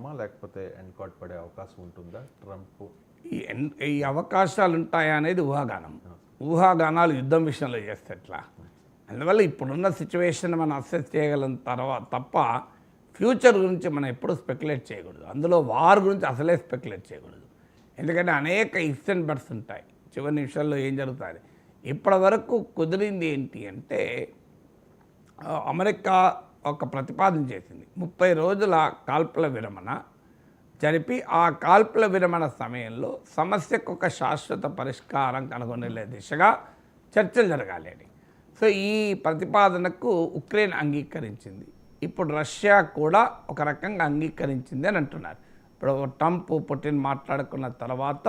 చూస్తున్నామా లేకపోతే end card పడే అవకాశం ఉంటుందా? ట్రంప్ ఈ అవకాశాలు ఉంటాయా అనేది ఊహాగానం. ఊహాగానాలు యుద్ధం విషయంలో చేస్తే ఎట్లా? అందువల్ల ఇప్పుడున్న సిచ్యువేషన్ మనం అసెస్ చేయగలం తర్వాత తప్ప ఫ్యూచర్ గురించి మనం ఎప్పుడూ స్పెక్యులేట్ చేయకూడదు. అందులో వార్ గురించి అసలే స్పెక్యులేట్ చేయకూడదు. ఎందుకంటే అనేక ఇఫ్స్ అండ్ బట్స్ ఉంటాయి. చివరి నిమిషాల్లో ఏం జరుగుతుంది? ఇప్పటి వరకు కుదిరింది ఏంటి అంటే అమెరికా ఒక ప్రతిపాదన చేసింది. ముప్పై రోజుల కాల్పుల విరమణ జరిపి ఆ కాల్పుల విరమణ సమయంలో సమస్యకు ఒక శాశ్వత పరిష్కారం కనుగొనే దిశగా చర్చలు జరగాలి అని సో ఈ ప్రతిపాదనకు ఉక్రెయిన్ అంగీకరించింది. ఇప్పుడు రష్యా కూడా ఒక రకంగా అంగీకరించింది అని అంటున్నారు. ఇప్పుడు ట్రంప్ పుటిన్ మాట్లాడుకున్న తర్వాత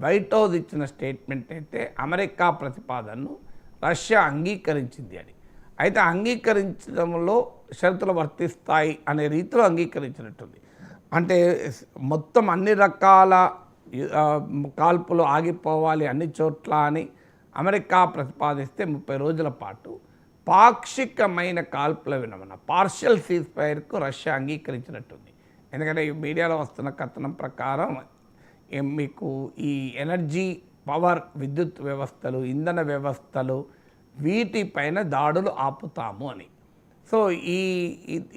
వైట్ హౌస్ ఇచ్చిన స్టేట్మెంట్ అయితే అమెరికా ప్రతిపాదనను రష్యా అంగీకరించింది అని. అయితే అంగీకరించడంలో షరతులు వర్తిస్తాయి అనే రీతిలో అంగీకరించినట్టుంది. అంటే మొత్తం అన్ని రకాల కాల్పులు ఆగిపోవాలి అన్ని చోట్ల అని అమెరికా ప్రతిపాదిస్తే ముప్పై రోజుల పాటు పాక్షికమైన కాల్పుల వినమన పార్షియల్ సీజ్ ఫైర్కు రష్యా అంగీకరించినట్టుంది. ఎందుకంటే ఈ మీడియాలో వస్తున్న కథనం ప్రకారం మీకు ఈ ఎనర్జీ పవర్ విద్యుత్ వ్యవస్థలు ఇంధన వ్యవస్థలు వీటిపైన దాడులు ఆపుతాము అని. సో ఈ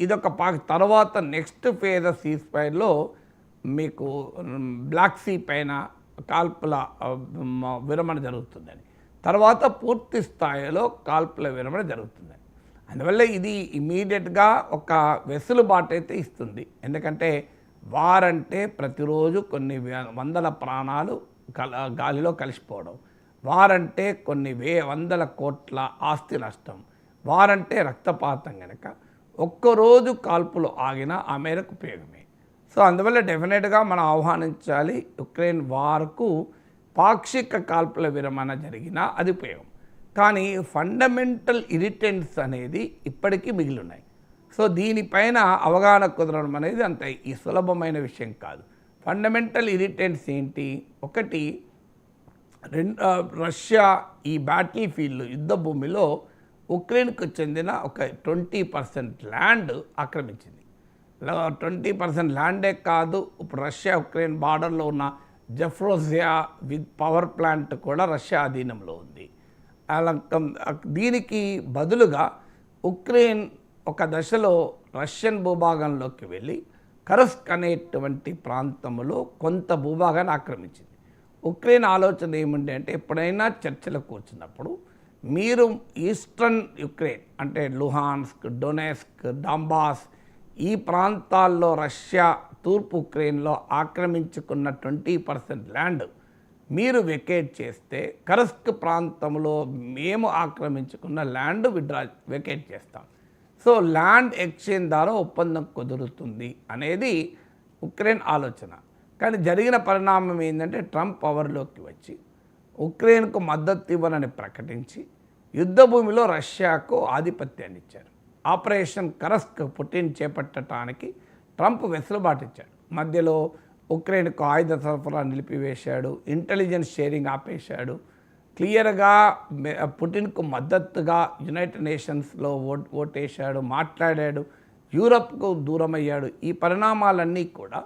ఇదొక పా తర్వాత నెక్స్ట్ ఫేజ్ సీజ్ ఫైర్లో మీకు బ్లాక్ సీ పైన కాల్పుల విరమణ జరుగుతుందని. తర్వాత పూర్తి స్థాయిలో కాల్పుల విరమణ జరుగుతుందని. అందువల్ల ఇది ఇమీడియట్గా ఒక వెసులుబాటు అయితే ఇస్తుంది. ఎందుకంటే వారంటే ప్రతిరోజు కొన్ని వందల ప్రాణాలు గాలిలో కలిసిపోవడం. వారంటే కొన్ని వే వందల కోట్ల ఆస్తి నష్టం. వారంటే రక్తపాతం కనుక ఒక్కరోజు కాల్పులు ఆగినా ఆ మేరకు ఉపయోగమే. సో అందువల్ల డెఫినెట్గా మనం ఆహ్వానించాలి యుక్రెయిన్ వార్కు పాక్షిక కాల్పుల విరమణ జరిగినా అది ఉపయోగం. కానీ ఫండమెంటల్ ఇరిటెంట్స్ అనేది ఇప్పటికీ మిగిలి ఉన్నాయి సో దీనిపైన అవగాహన కుదరడం అనేది అంత ఈ సులభమైన విషయం కాదు. ఫండమెంటల్ ఇరిటెంట్స్ ఏంటి? ఒకటి రెండు రష్యా ఈ బ్యాటిల్ ఫీల్డ్ యుద్ధ భూమిలో ఉక్రెయిన్కు చెందిన ఒక ట్వంటీ పర్సెంట్ ల్యాండ్ ఆక్రమించింది. ట్వంటీ పర్సెంట్ ల్యాండే కాదు ఇప్పుడు రష్యా ఉక్రెయిన్ బార్డర్లో ఉన్న జఫ్రోజియా విత్ పవర్ ప్లాంట్ కూడా రష్యా అధీనంలో ఉంది. అలా దీనికి బదులుగా ఉక్రెయిన్ ఒక దశలో రష్యన్ భూభాగంలోకి వెళ్ళి కరస్క్ అనేటువంటి ప్రాంతంలో కొంత భూభాగాన్ని ఆక్రమించింది. ఉక్రెయిన్ ఆలోచన ఏముండే అంటే ఎప్పుడైనా చర్చలకు కూర్చున్నప్పుడు మీరు ఈస్టర్న్ యుక్రెయిన్ అంటే లుహాన్స్క్ డొనెస్క్ డాంబాస్ ఈ ప్రాంతాల్లో రష్యా తూర్పు ఉక్రెయిన్లో ఆక్రమించుకున్న ట్వంటీ పర్సెంట్ ల్యాండ్ మీరు వెకేట్ చేస్తే కరస్క్ ప్రాంతంలో మేము ఆక్రమించుకున్న ల్యాండ్ విడ్రా వెకేట్ చేస్తాం. సో ల్యాండ్ ఎక్స్చేంజ్ ద్వారా ఒప్పందం కుదురుతుంది అనేది ఉక్రెయిన్ ఆలోచన. కానీ జరిగిన పరిణామం ఏంటంటే ట్రంప్ పవర్లోకి వచ్చి ఉక్రెయిన్కు మద్దతు ఇవ్వనని ప్రకటించి యుద్ధ భూమిలో రష్యాకు ఆధిపత్యాన్ని ఇచ్చారు. ఆపరేషన్ కరస్క్ పుటిన్ చేపట్టడానికి ట్రంప్ వెసులుబాటు ఇచ్చాడు. మధ్యలో ఉక్రెయిన్కు ఆయుధ సరఫరా నిలిపివేశాడు ఇంటెలిజెన్స్ షేరింగ్ ఆపేశాడు. క్లియర్గా పుటిన్కు మద్దతుగా యునైటెడ్ నేషన్స్లో ఓట్ ఓటేశాడు మాట్లాడాడు యూరప్కు దూరమయ్యాడు. ఈ పరిణామాలన్నీ కూడా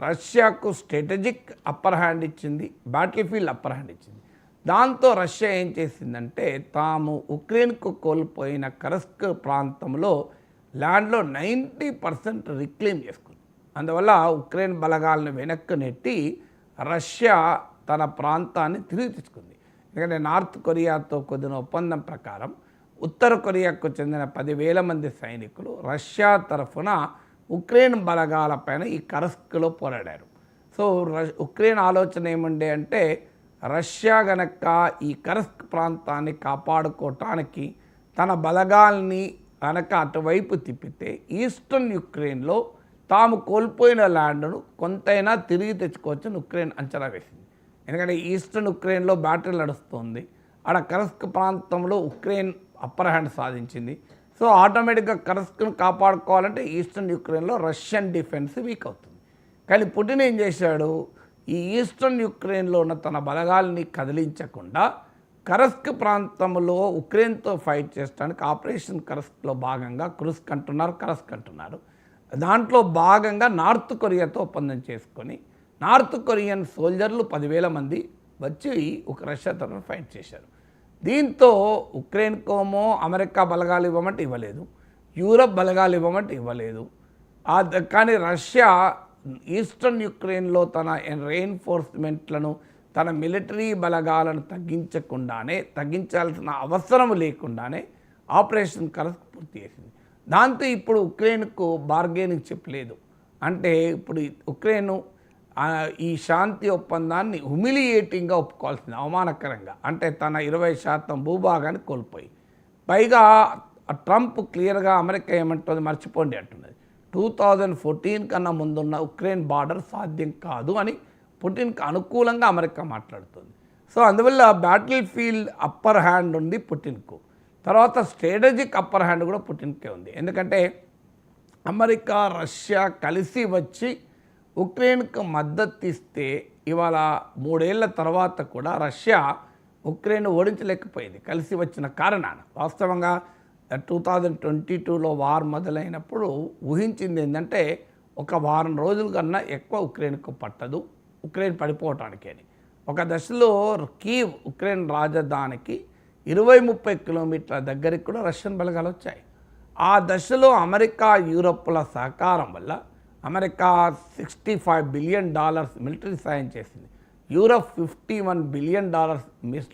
రష్యాకు స్ట్రాటజిక్ అప్పర్ హ్యాండ్ ఇచ్చింది బ్యాటిల్ ఫీల్డ్ అప్పర్ హ్యాండ్ ఇచ్చింది. దాంతో రష్యా ఏం చేసిందంటే తాము ఉక్రెయిన్కు కోల్పోయిన కరస్క్ ప్రాంతంలో ల్యాండ్లో నైంటీ పర్సెంట్ రిక్లెయిమ్ చేసుకుంది. అందువల్ల ఉక్రెయిన్ బలగాలను వెనక్కి నెట్టి రష్యా తన ప్రాంతాన్ని తిరిగి తెచ్చుకుంది ఎందుకంటే నార్త్ కొరియాతో కుదిరిన ఒప్పందం ప్రకారం ఉత్తర కొరియాకు చెందిన పదివేల మంది సైనికులు రష్యా తరఫున ఉక్రెయిన్ బలగాలపైన ఈ కరస్క్లో పోరాడారు. సో ర- ఉక్రెయిన్ ఆలోచన ఏముండే అంటే రష్యా గనక ఈ కరస్క్ ప్రాంతాన్ని కాపాడుకోవటానికి తన బలగాల్ని కనుక అటువైపు తిప్పితే ఈస్టర్న్ యుక్రెయిన్లో తాము కోల్పోయిన ల్యాండ్ను కొంతైనా తిరిగి తెచ్చుకోవచ్చని ఉక్రెయిన్ అంచనా వేసింది. ఎందుకంటే ఈస్టర్న్ ఉక్రెయిన్లో బ్యాటిల్ నడుస్తుంది. ఆడ కరస్క్ ప్రాంతంలో ఉక్రెయిన్ అప్పర్ హ్యాండ్ సాధించింది. సో ఆటోమేటిక్గా కరస్క్ను కాపాడుకోవాలంటే ఈస్టర్న్ యుక్రెయిన్లో రష్యన్ డిఫెన్స్ వీక్ అవుతుంది. కానీ పుటిన్ ఏం చేశాడు? ఈ ఈస్టర్న్ యుక్రెయిన్లో ఉన్న తన బలగాల్ని కదిలించకుండా కరస్క్ ప్రాంతంలో ఉక్రెయిన్తో ఫైట్ చేసడానికి ఆపరేషన్ కరస్క్లో భాగంగా కురుస్క్ అంటున్నారు కరస్క్ అంటున్నారు. దాంట్లో భాగంగా నార్త్ కొరియాతో ఒప్పందం చేసుకొని నార్త్ కొరియన్ సోల్జర్లు పదివేల మంది వచ్చి ఒక రష్యా తరఫున ఫైట్ చేశారు. దీంతో ఉక్రెయిన్కోమో అమెరికా బలగాలు ఇవ్వమంటే ఇవ్వలేదు యూరప్ బలగాలు ఇవ్వమంటే ఇవ్వలేదు. ఆ కానీ రష్యా ఈస్టర్న్ యుక్రెయిన్లో తన రెయిన్ఫోర్స్మెంట్లను తన మిలిటరీ బలగాలను తగ్గించకుండానే తగ్గించాల్సిన అవసరం లేకుండానే ఆపరేషన్ కలస్ పూర్తి చేసింది. దాంతో ఇప్పుడు ఉక్రెయిన్కు బార్గెనింగ్ చెప్పలేదు. అంటే ఇప్పుడు ఉక్రెయిన్ ఈ శాంతి ఒప్పందాన్ని హ్యూమిలియేటింగ్గా ఒప్పుకోవాల్సింది అవమానకరంగా. అంటే తన ఇరవై శాతం భూభాగాన్ని కోల్పోయి. పైగా ట్రంప్ క్లియర్గా అమెరికా ఏమంటుంది మర్చిపోండి అంటున్నది. టూ థౌజండ్ ఫోర్టీన్ కన్నా ముందున్న ఉక్రెయిన్ బార్డర్ సాధ్యం కాదు అని పుటిన్కి అనుకూలంగా అమెరికా మాట్లాడుతుంది. సో అందువల్ల బ్యాటిల్ ఫీల్డ్ అప్పర్ హ్యాండ్ ఉంది పుటిన్కు. తర్వాత స్ట్రాటజిక్ అప్పర్ హ్యాండ్ కూడా పుటిన్కే ఉంది. ఎందుకంటే అమెరికా రష్యా కలిసి వచ్చి ఉక్రెయిన్కు మద్దతు ఇస్తే ఇవాళ మూడేళ్ళ తర్వాత కూడా రష్యా ఉక్రెయిన్ ఓడించలేకపోయింది. కలిసి వచ్చిన కారణాన. వాస్తవంగా టూ థౌజండ్ ట్వంటీ టూలో వార్ మొదలైనప్పుడు ఊహించింది ఏంటంటే ఒక వారం రోజుల కన్నా ఎక్కువ ఉక్రెయిన్కు పట్టదు ఉక్రెయిన్ పడిపోవటానికి అని ఒక దశలో కీవ్ ఉక్రెయిన్ రాజధానికి ఇరవై ముప్పై కిలోమీటర్ల దగ్గరికి కూడా రష్యన్ బలగాలు వచ్చాయి. ఆ దశలో అమెరికా యూరప్ల సహకారం వల్ల America sixty five billion dollars military సాయం చేసింది. Europe fifty one billion dollars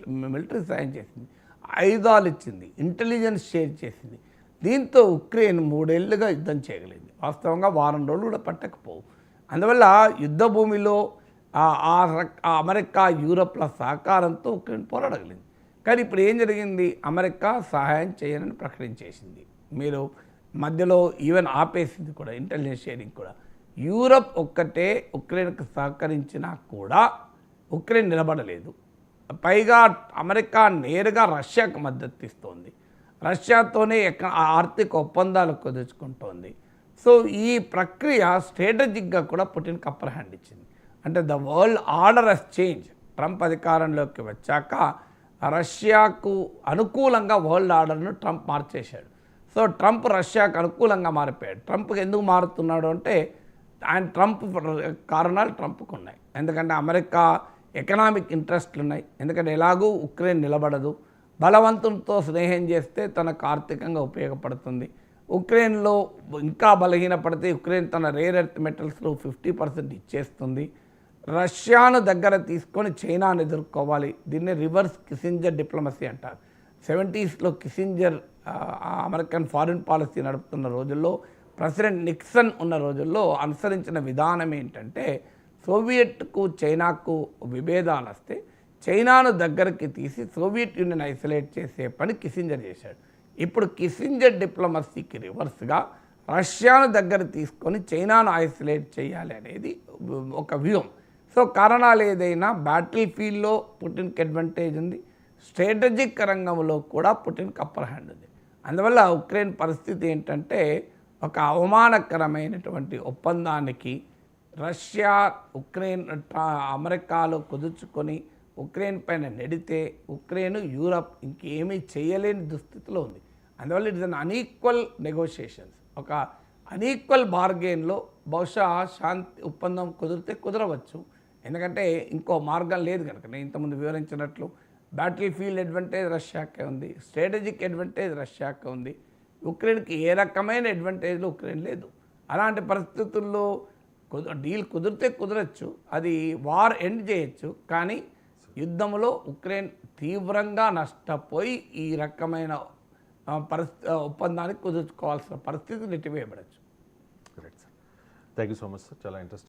military సాయం చేసింది. ఆయుధాలు ఇచ్చింది ఇంటెలిజెన్స్ షేర్ చేసింది. దీంతో ఉక్రెయిన్ మూడేళ్ళుగా యుద్ధం చేయగలిగింది. వాస్తవంగా వారం రోజులు కూడా పట్టకపోవు. అందువల్ల యుద్ధ భూమిలో ఆ- అమెరికా యూరప్ల సహకారంతో ఉక్రెయిన్ పోరాడగలిగింది. కానీ ఇప్పుడు ఏం జరిగింది? అమెరికా సహాయం చేయనని ప్రకటించేసింది మీరు మధ్యలో ఈవెన్ ఆపేసింది కూడా ఇంటెలిజెన్స్ షేరింగ్ కూడా. యూరప్ ఒక్కటే ఉక్రెయిన్కి సహకరించినా కూడా ఉక్రెయిన్ నిలబడలేదు. పైగా అమెరికా నేరుగా రష్యాకు మద్దతు ఇస్తోంది. రష్యాతోనే ఎక్క ఆర్థిక ఒప్పందాలు కుదుర్చుకుంటోంది. సో ఈ ప్రక్రియ స్ట్రాటజిక్గా కూడా పుటిన్కి అప్పర్ హ్యాండ్ ఇచ్చింది. అంటే the world order of change. Trump అధికారంలోకి వచ్చాక రష్యాకు అనుకూలంగా వరల్డ్ ఆర్డర్ను ట్రంప్ మార్చేశాడు. సో ట్రంప్ రష్యాకు అనుకూలంగా మారిపోయాడు. ట్రంప్ ఎందుకు మారుతున్నాడు అంటే ఆయన ట్రంప్ కారణాలు ట్రంప్కు ఉన్నాయి. ఎందుకంటే అమెరికా ఎకనామిక్ ఇంట్రెస్ట్లు ఉన్నాయి. ఎందుకంటే ఎలాగూ ఉక్రెయిన్ నిలబడదు. బలవంతులతో స్నేహం చేస్తే తనకు ఆర్థికంగా ఉపయోగపడుతుంది. ఉక్రెయిన్లో ఇంకా బలహీనపడితే ఉక్రెయిన్ తన రేర్ ఎర్త్ మెటల్స్లో ఫిఫ్టీ పర్సెంట్ ఇచ్చేస్తుంది. రష్యాను దగ్గర తీసుకొని చైనాను ఎదుర్కోవాలి. దీన్ని రివర్స్ కిసింజర్ డిప్లొమసీ అంటారు. సెవెంటీస్లో కిసింజర్ అమెరికన్ ఫారిన్ పాలసీ నడుపుతున్న రోజుల్లో ప్రెసిడెంట్ నిక్సన్ ఉన్న రోజుల్లో అనుసరించిన విధానం ఏంటంటే సోవియట్కు చైనాకు విభేదాలు వస్తే చైనాను దగ్గరికి తీసి సోవియట్ యూనియన్ ఐసోలేట్ చేసే పని కిసింజర్ చేశాడు. ఇప్పుడు కిసింజర్ డిప్లొమసీకి రివర్స్గా రష్యాను దగ్గర తీసుకొని చైనాను ఐసోలేట్ చేయాలి అనేది ఒక వ్యూహం. సో కారణాలు ఏదైనా బ్యాటిల్ ఫీల్డ్లో పుటిన్కి అడ్వాంటేజ్ ఉంది. స్ట్రాటజిక్ రంగంలో కూడా పుటిన్కి అప్పర్ హ్యాండ్ ఉంది. అందువల్ల ఉక్రెయిన్ పరిస్థితి ఏంటంటే ఒక అవమానకరమైనటువంటి ఒప్పందానికి రష్యా ఉక్రెయిన్ ట్రా- అమెరికాలో కుదుర్చుకొని ఉక్రెయిన్ పైన నెడితే ఉక్రెయిన్ యూరప్ ఇంకేమీ చేయలేని దుస్థితిలో ఉంది. అందువల్ల it is an unequal negotiations ఒక అన్ఈక్వల్ బార్గెన్లో బహుశా శాంతి ఒప్పందం కుదిరితే కుదరవచ్చు. ఎందుకంటే ఇంకో మార్గం లేదు కనుక. నేను ఇంతకుముందు వివరించినట్లు బ్యాటిల్ ఫీల్డ్ అడ్వాంటేజ్ రష్యాకే ఉంది. స్ట్రాటజిక్ అడ్వాంటేజ్ రష్యాకే ఉంది. ఉక్రెయిన్కి ఏ రకమైన అడ్వాంటేజ్లు ఉక్రెయిన్ లేదు. అలాంటి పరిస్థితుల్లో కుద డీల్ కుదిరితే కుదరచ్చు అది వార్ ఎండ్ చేయొచ్చు కానీ యుద్ధంలో ఉక్రెయిన్ తీవ్రంగా నష్టపోయి ఈ రకమైన పరిస్థితి ఒప్పందానికి కుదుర్చుకోవాల్సిన పరిస్థితి నెట్టివేయబడచ్చు right sir thank you so much sir చాలా ఇంట్రెస్ట్